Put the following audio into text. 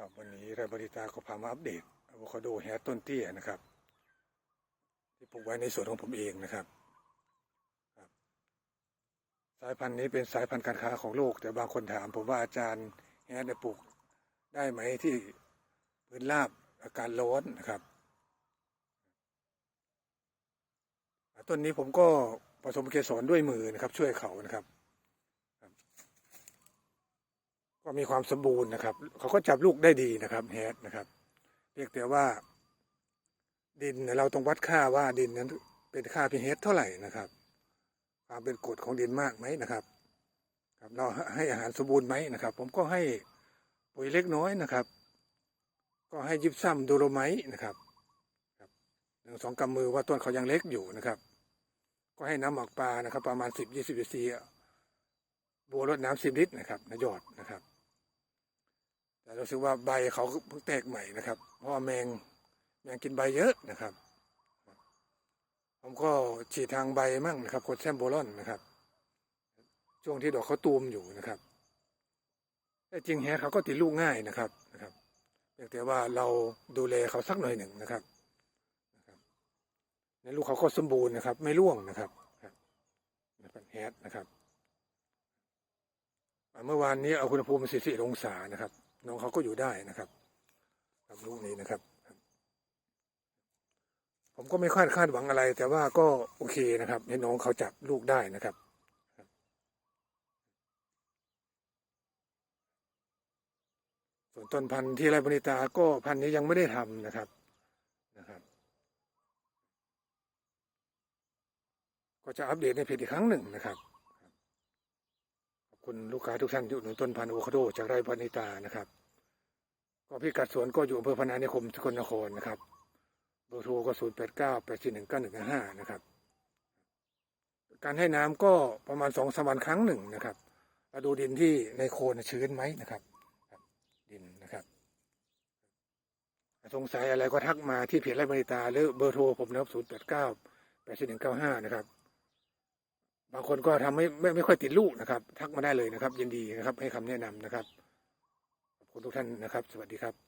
ครับวันนี้รายบริตาก็พามาอัปเดตอะโวคาโดแฮต้นเตี้ยนะครับ ที่ปลูกไว้ในสวนของผมเองนะครับครับ สายพันธุ์นี้เป็นสายพันธุ์การค้าของโลก แต่บางคนถามผมว่าอาจารย์แฮได้ปลูกได้ไหมที่พื้นราบอากาศร้อนนะครับ ต้นนี้ผมก็ผสมเกสรด้วยมือนะครับ ช่วยเขานะครับ ก็มีความสมบูรณ์นะครับ เขาก็จับลูกได้ดีนะครับแฮดนะครับเพียงแต่ว่า ดินเราต้องวัดค่าว่าดินนั้นเป็นค่าพีเฮดเท่าไหร่นะครับความเป็นกรดของดินมากไหมนะครับ ครับเราให้อาหารสมบูรณ์ไหมนะครับ ผมก็ให้ปุ๋ยเล็กน้อยนะครับ ก็ให้ยิบซ้ำดูโรไมต์นะครับครับหนึ่งสองกำมือว่าต้นเขายังเล็กอยู่นะครับ ก็ให้น้ำหมักปลานะครับ ประมาณสิบยี่สิบซีบัวรดน้ำสิบลิตรนะครับนายอดนะครับ รู้สึกว่าใบเขาเพิ่งแตกใหม่นะครับ เพราะแมงแมงกินใบเยอะนะครับ ผมก็ฉีดทางใบมั่งนะครับกดแซมโบลอนนะครับ ช่วงที่ดอกเขาตูมอยู่นะครับ แต่จริงแฮะเขาก็ติดลูกง่ายนะครับนะครับเพียงแต่ว่าเราดูแลเขาสักหน่อยหนึ่งนะครับนะครับในลูกเขาก็สมบูรณ์นะครับ ไม่ร่วงนะครับครับนแฮดนะครับ เมื่อวานนี้เอาคุณภูมิ44องศานะครับ น้องเขาก็อยู่ได้นะครับกับลูกนี้นะครับ ผมก็ไม่คาดคาดหวังอะไร แต่ว่าก็โอเคนะครับ ให้น้องเขาจับลูกได้นะครับส่วนต้นพันธุ์ที่ไรบริตาก็พันธุ์นี้ยังไม่ได้ทำนะครับนะครับ ก็จะอัปเดตในเพจอีกครั้งหนึ่งนะครับ คุณลูกค้าทุกท่านที่อุดหนุนต้นพันธุ์อะโวคาโดจากไรบริตานะครับก็พิกัดสวนก็อยู่อำเภอพนานิคมสกลนครนะครับเบอร์โทรก็ศูนย์แปดเก้าแปดสี่หนึ่งเก้าหนึ่งห้านะครับ การให้น้ำก็ประมาณสองสามวันครั้งหนึ่งนะครับเราดูดินที่ในโคนชื้นไหมนะครับ ดินนะครับ สงสัยอะไรก็ทักมาที่เพจไร่บริตาหรือเบอร์โทรผมนะครับศูนย์แปดเก้าแปดสี่หนึ่งเก้าห้านะครับ บางคนก็ทำไม่ไม่ไม่ค่อยติดลูกนะครับ ทักมาได้เลยนะครับ ยินดีนะครับ ให้คำแนะนำนะครับขอบคุณทุกท่านนะครับ สวัสดีครับ